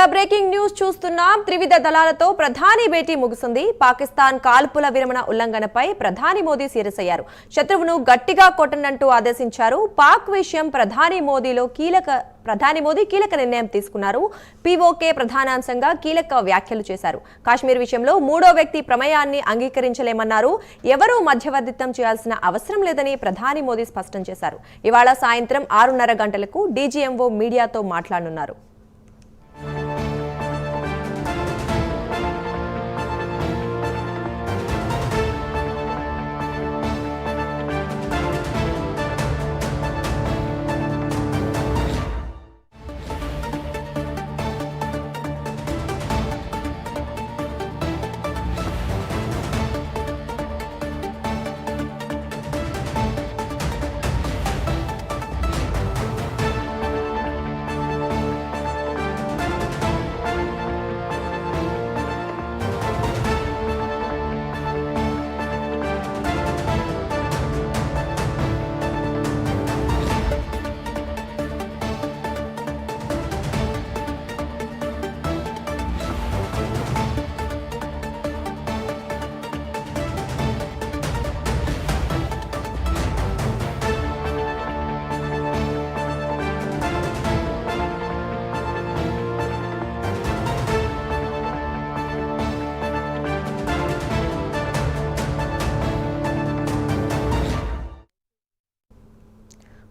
ఇక breaking news చూస్తున్నాం. త్రివిధ దళాలతో ప్రధాని భేటీ ముగిసింది పాకిస్తాన్ కాల్పుల విరమణ ఉల్లంఘనపై ప్రధాని మోదీ సీరియస్ అయ్యారు. శత్రువును గట్టిగా కొట్టనంటూ ఆదేశించారు. పాక్ విషయం ప్రధాని మోదీలో కీలక ప్రధాని మోదీ కీలక నిర్ణయం తీసుకున్నారు. పీఓకే ప్రధానాంశంగా కీలక వ్యాఖ్యలు చేశారు. కాశ్మీర్ విషయంలో మూడో వ్యక్తి ప్రమేయాన్ని అంగీకరించలేమన్నారు. ఎవరూ మధ్యవర్తిత్వం చేయాల్సిన అవసరం లేదని ప్రధాని మోదీ స్పష్టం చేశారు. ఇవాళ సాయంత్రం ఆరున్నర గంటలకు డీజీఎంఓ మీడియాతో మాట్లాడనున్నారు.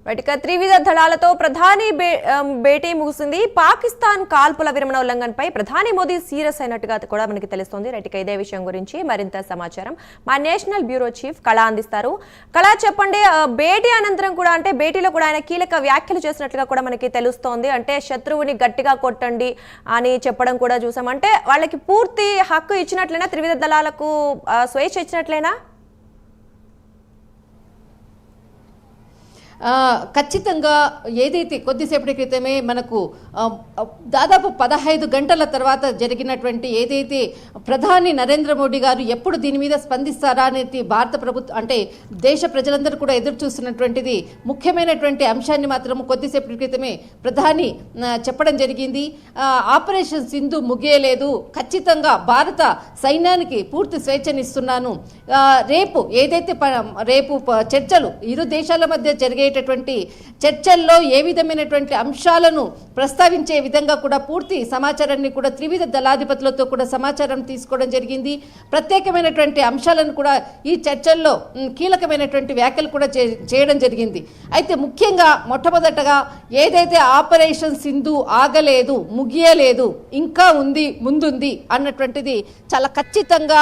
రైట్, ఇక త్రివిధ దళాలతో ప్రధాని భేటీ ముగిసింది. పాకిస్తాన్ కాల్పుల విరమణ ఉల్లంఘనపై ప్రధాని మోదీ సీరియస్ అయినట్టుగా కూడా మనకి తెలుస్తోంది. రైట్ ఇదే విషయం గురించి మరింత సమాచారం మా నేషనల్ బ్యూరో చీఫ్ కళ అందిస్తారు. కళా చెప్పండి భేటీ అనంతరం కూడా అంటే భేటీలో కూడా ఆయన కీలక వ్యాఖ్యలు చేసినట్లుగా కూడా మనకి తెలుస్తోంది. అంటే శత్రువుని గట్టిగా కొట్టండి అని చెప్పడం కూడా చూసాం. అంటే వాళ్ళకి పూర్తి హక్కు ఇచ్చినట్లయినా త్రివిధ దళాలకు స్వేచ్ఛ ఇచ్చినట్లయినా ఖచ్చితంగా ఏదైతే కొద్దిసేపటి క్రితమే మనకు దాదాపు పదహైదు గంటల తర్వాత జరిగినటువంటి ఏదైతే ప్రధాని నరేంద్ర మోడీ గారు ఎప్పుడు దీని మీద స్పందిస్తారా అనేది భారత ప్రభుత్వం అంటే దేశ ప్రజలందరూ కూడా ఎదురు చూస్తున్నటువంటిది ముఖ్యమైనటువంటి అంశాన్ని మాత్రం కొద్దిసేపటి క్రితమే ప్రధాని చెప్పడం జరిగింది. ఆపరేషన్ సింధు ముగియలేదు. ఖచ్చితంగా భారత సైన్యానికి పూర్తి స్వేచ్ఛనిస్తున్నాను. రేపు ఏదైతే ప- రేపు చర్చలు ఇరు దేశాల మధ్య జరిగే చేసేటటువంటి చర్చల్లో ఏ విధమైనటువంటి అంశాలను ప్రస్తావించే విధంగా కూడా పూర్తి సమాచారాన్ని కూడా త్రివిధ దళాధిపతులతో కూడా సమాచారం తీసుకోవడం జరిగింది. ప్రత్యేకమైనటువంటి అంశాలను కూడా ఈ చర్చల్లో కీలకమైనటువంటి వ్యాఖ్యలు కూడా చే- చేయడం జరిగింది. అయితే ముఖ్యంగా మొట్టమొదటగా ఏదైతే ఆపరేషన్ సింధు ఆగలేదు ముగియలేదు ఇంకా ఉంది ముందుంది అన్నటువంటిది చాలా ఖచ్చితంగా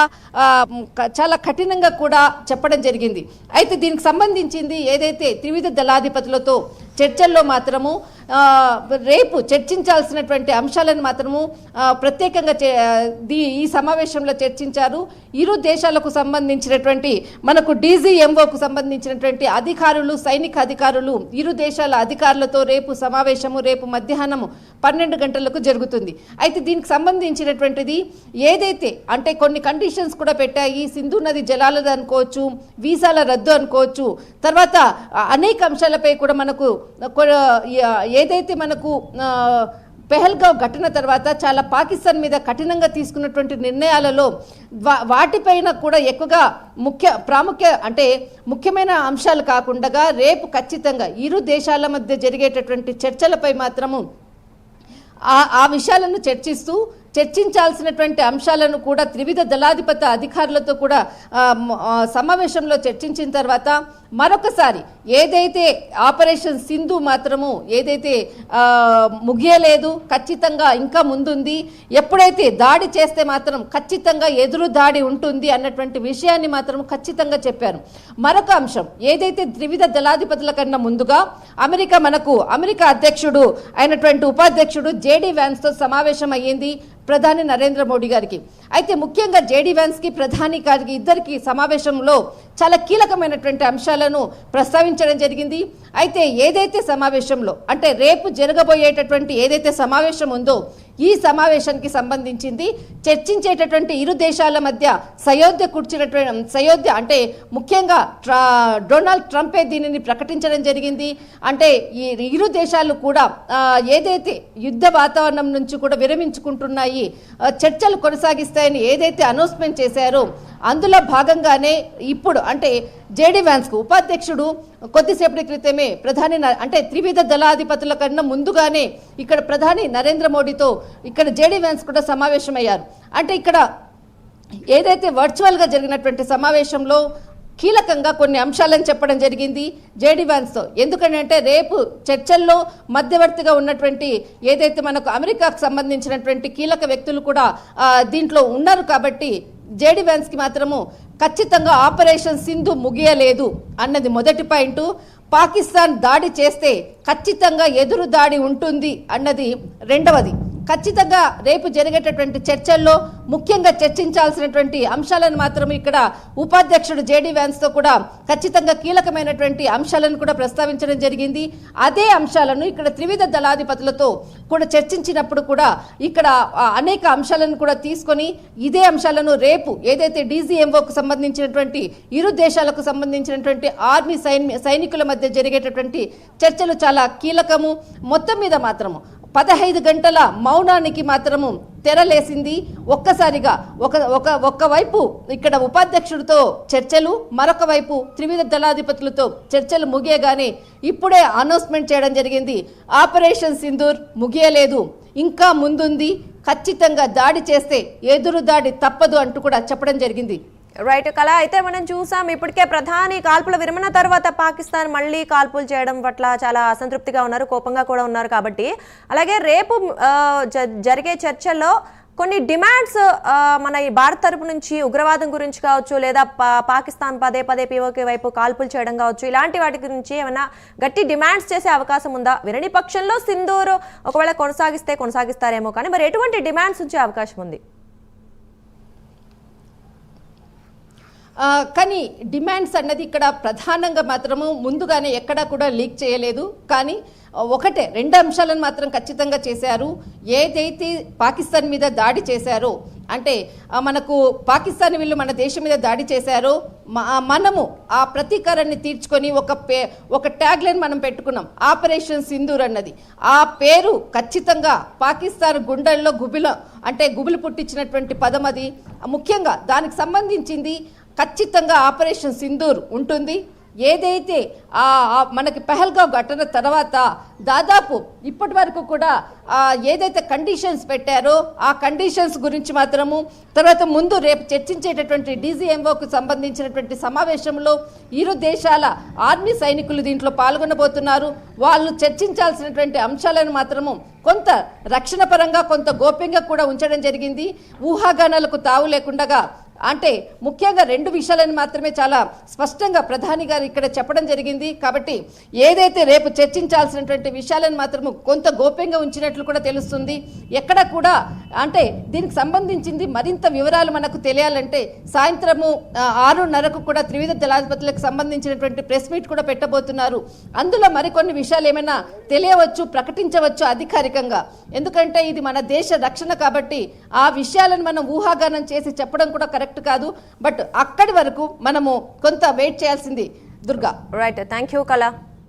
చాలా కఠినంగా కూడా చెప్పడం జరిగింది. అయితే దీనికి సంబంధించింది ఏదైతే త్రివిధ దళాధిపతులతో చర్చల్లో మాత్రము రేపు చర్చించాల్సినటువంటి అంశాలను మాత్రము ప్రత్యేకంగా చే- దీ ఈ సమావేశంలో చర్చించారు. ఇరు దేశాలకు సంబంధించినటువంటి మనకు డీజీఎంఓకు సంబంధించినటువంటి అధికారులు సైనిక అధికారులు ఇరు దేశాల అధికారులతో రేపు సమావేశము రేపు మధ్యాహ్నము పన్నెండు గంటలకు జరుగుతుంది. అయితే దీనికి సంబంధించినటువంటిది ఏదైతే అంటే కొన్ని కండిషన్స్ కూడా పెట్టాయి. సింధు నది జలాలది అనుకోవచ్చు వీసాల రద్దు అనుకోవచ్చు. తర్వాత అనేక అంశాలపై కూడా మనకు ఏదైతే మనకు పెహల్గావ్ ఘటన తర్వాత చాలా పాకిస్తాన్ మీద కఠినంగా తీసుకున్నటువంటి నిర్ణయాలలో వా- వాటిపైన కూడా ఎక్కువగా ముఖ్య ప్రాముఖ్య అంటే ముఖ్యమైన అంశాలు కాకుండా రేపు ఖచ్చితంగా ఇరు దేశాల మధ్య జరిగేటటువంటి చర్చలపై మాత్రము ఆ ఆ విషయాలను చర్చిస్తూ చర్చించాల్సినటువంటి అంశాలను కూడా త్రివిధ దళాధిపత అధికారులతో కూడా సమావేశంలో చర్చించిన తర్వాత మరొకసారి ఏదైతే ఆపరేషన్ సింధు మాత్రము ఏదైతే ముగియలేదు ఖచ్చితంగా ఇంకా ముందుంది ఎప్పుడైతే దాడి చేస్తే మాత్రం ఖచ్చితంగా ఎదురు దాడి ఉంటుంది అన్నటువంటి విషయాన్ని మాత్రం ఖచ్చితంగా చెప్పారు. మరొక అంశం ఏదైతే త్రివిధ దళాధిపతుల కన్నా ముందుగా అమెరికా మనకు అమెరికా అధ్యక్షుడు అయినటువంటి ఉపాధ్యక్షుడు జేడీ వ్యాన్స్తో సమావేశం అయ్యింది ప్రధాని నరేంద్ర మోడీ గారికి. అయితే ముఖ్యంగా జేడీ వ్యాన్స్కి ప్రధాని గారికి ఇద్దరికి సమావేశంలో చాలా కీలకమైనటువంటి అంశాలను ప్రస్తావించడం జరిగింది. అయితే ఏదైతే సమావేశంలో అంటే రేపు జరగబోయేటటువంటి ఏదైతే సమావేశం ఉందో ఈ సమావేశానికి సంబంధించింది చర్చించేటటువంటి ఇరు దేశాల మధ్య సయోధ్య కూర్చున్నటువంటి సయోధ్య అంటే ముఖ్యంగా ట్రా డొనాల్డ్ ట్రంపే దీనిని ప్రకటించడం జరిగింది. అంటే ఈ ఇరు దేశాలు కూడా ఏదైతే యుద్ధ వాతావరణం నుంచి కూడా విరమించుకుంటున్నాయి చర్చలు కొనసాగిస్తాయని ఏదైతే అనౌన్స్మెంట్ చేశారో అందులో భాగంగానే ఇప్పుడు అంటే జేడీ వ్యాన్స్కు ఉపాధ్యక్షుడు కొద్దిసేపటి క్రితమే ప్రధాని న- అంటే త్రివిధ దళాధిపతుల కన్నా ముందుగానే ఇక్కడ ప్రధాని నరేంద్ర మోడీతో ఇక్కడ జేడీ వ్యాన్స్ కూడా సమావేశమయ్యారు. అంటే ఇక్కడ ఏదైతే వర్చువల్గా జరిగినటువంటి సమావేశంలో కీలకంగా కొన్ని అంశాలను చెప్పడం జరిగింది జేడీ వ్యాన్స్తో. ఎందుకంటే రేపు చర్చల్లో మధ్యవర్తిగా ఉన్నటువంటి ఏదైతే మనకు అమెరికాకు సంబంధించినటువంటి కీలక వ్యక్తులు కూడా దీంట్లో ఉన్నారు కాబట్టి జేడీ వ్యాన్స్కి మాత్రము ఖచ్చితంగా ఆపరేషన్ సింధు ముగియలేదు అన్నది మొదటి పాయింట్. పాకిస్తాన్ దాడి చేస్తే ఖచ్చితంగా ఎదురు దాడి ఉంటుంది అన్నది రెండవది. ఖచ్చితంగా రేపు జరిగేటటువంటి చర్చల్లో ముఖ్యంగా చర్చించాల్సినటువంటి అంశాలను మాత్రం ఇక్కడ ఉపాధ్యక్షుడు జేడీ వ్యాన్స్తో కూడా ఖచ్చితంగా కీలకమైనటువంటి అంశాలను కూడా ప్రస్తావించడం జరిగింది. అదే అంశాలను ఇక్కడ త్రివిధ దళాధిపతులతో కూడా చర్చించినప్పుడు కూడా ఇక్కడ అనేక అంశాలను కూడా తీసుకొని ఇదే అంశాలను రేపు ఏదైతే డీజీఎంఓకు సంబంధించినటువంటి ఇరు దేశాలకు సంబంధించినటువంటి ఆర్మీ సైనికుల మధ్య జరిగేటటువంటి చర్చలు చాలా కీలకము. మొత్తం మీద మాత్రము పదహైదు గంటల మౌనానికి మాత్రము తెరలేసింది. ఒక్కసారిగా ఒక ఒక ఒక్కవైపు ఇక్కడ ఉపాధ్యక్షుడితో చర్చలు మరొక వైపు త్రివిధ దళాధిపతులతో చర్చలు ముగియగానే ఇప్పుడే అనౌన్స్మెంట్ చేయడం జరిగింది. ఆపరేషన్ సింధూర్ ముగియలేదు. ఇంకా ముందుంది. ఖచ్చితంగా దాడి చేస్తే ఎదురు దాడి తప్పదు అంటూ కూడా చెప్పడం జరిగింది. రైట్ కళ అయితే మనం చూసాం. ఇప్పటికే ప్రధాని కాల్పుల విరమణ తర్వాత పాకిస్తాన్ మళ్ళీ కాల్పులు చేయడం పట్ల చాలా అసంతృప్తిగా ఉన్నారు కోపంగా కూడా ఉన్నారు కాబట్టి. అలాగే రేపు జ- జరిగే చర్చల్లో కొన్ని డిమాండ్స్ మన ఈ భారత్ తరపు నుంచి ఉగ్రవాదం గురించి కావచ్చు లేదా పా- పాకిస్తాన్ పదే పదే పీఓకే వైపు కాల్పులు చేయడం కావచ్చు ఇలాంటి వాటి గురించి ఏమైనా గట్టి డిమాండ్స్ చేసే అవకాశం ఉందా? విరణి పక్షంలో సింధూరు ఒకవేళ కొనసాగిస్తే కొనసాగిస్తారేమో కానీ మరి ఎటువంటి డిమాండ్స్ ఉంచే అవకాశం ఉంది? కానీ డిమాండ్స్ అన్నది ఇక్కడ ప్రధానంగా మాత్రము ముందుగానే ఎక్కడా కూడా లీక్ చేయలేదు. కానీ ఒకటే రెండు అంశాలను మాత్రం ఖచ్చితంగా చేశారు. ఏదైతే పాకిస్తాన్ మీద దాడి చేశారో అంటే మనకు పాకిస్తాన్ వీళ్ళు మన దేశం మీద దాడి చేశారో మనము ఆ ప్రతీకారాన్ని తీర్చుకొని ఒక పే ఒక ట్యాగ్లైన్ మనం పెట్టుకున్నాం. ఆపరేషన్ సింధూర్ అన్నది. ఆ పేరు ఖచ్చితంగా పాకిస్తాన్ గుండెల్లో గుబిల అంటే గుబులు పుట్టించినటువంటి పదం అది. ముఖ్యంగా దానికి సంబంధించింది ఖచ్చితంగా ఆపరేషన్ సింధూర్ ఉంటుంది. ఏదైతే ఆ మనకి పెహల్గావ్ ఘటన తర్వాత దాదాపు ఇప్పటి వరకు కూడా ఏదైతే కండిషన్స్ పెట్టారో ఆ కండిషన్స్ గురించి మాత్రము తర్వాత ముందు రేపు చర్చించేటటువంటి డీజీఎంఓకు సంబంధించినటువంటి సమావేశంలో ఇరు దేశాల ఆర్మీ సైనికులు దీంట్లో పాల్గొనబోతున్నారు. వాళ్ళు చర్చించాల్సినటువంటి అంశాలను మాత్రము కొంత రక్షణ పరంగా కొంత గోప్యంగా కూడా ఉంచడం జరిగింది. ఊహాగానాలకు తావు లేకుండగా అంటే ముఖ్యంగా రెండు విషయాలను మాత్రమే చాలా స్పష్టంగా ప్రధాని గారు ఇక్కడ చెప్పడం జరిగింది. కాబట్టి ఏదైతే రేపు చర్చించాల్సినటువంటి విషయాలను మాత్రము కొంత గోప్యంగా ఉంచినట్లు కూడా తెలుస్తుంది. ఎక్కడ కూడా అంటే దీనికి సంబంధించింది మరింత వివరాలు మనకు తెలియాలంటే సాయంత్రము ఆరున్నరకు కూడా త్రివిధ దళాధిపతులకు సంబంధించినటువంటి ప్రెస్ మీట్ కూడా పెట్టబోతున్నారు. అందులో మరికొన్ని విషయాలు ఏమైనా తెలియవచ్చు ప్రకటించవచ్చు అధికారికంగా. ఎందుకంటే ఇది మన దేశ రక్షణ కాబట్టి ఆ విషయాలను మనం ఊహాగానం చేసి చెప్పడం కూడా కరెక్ట్ కాదు. బట్ అక్కడి వరకు మనము కొంత వెయిట్ చేయాల్సింది. దుర్గా. రైట్ థ్యాంక్ యూ కళ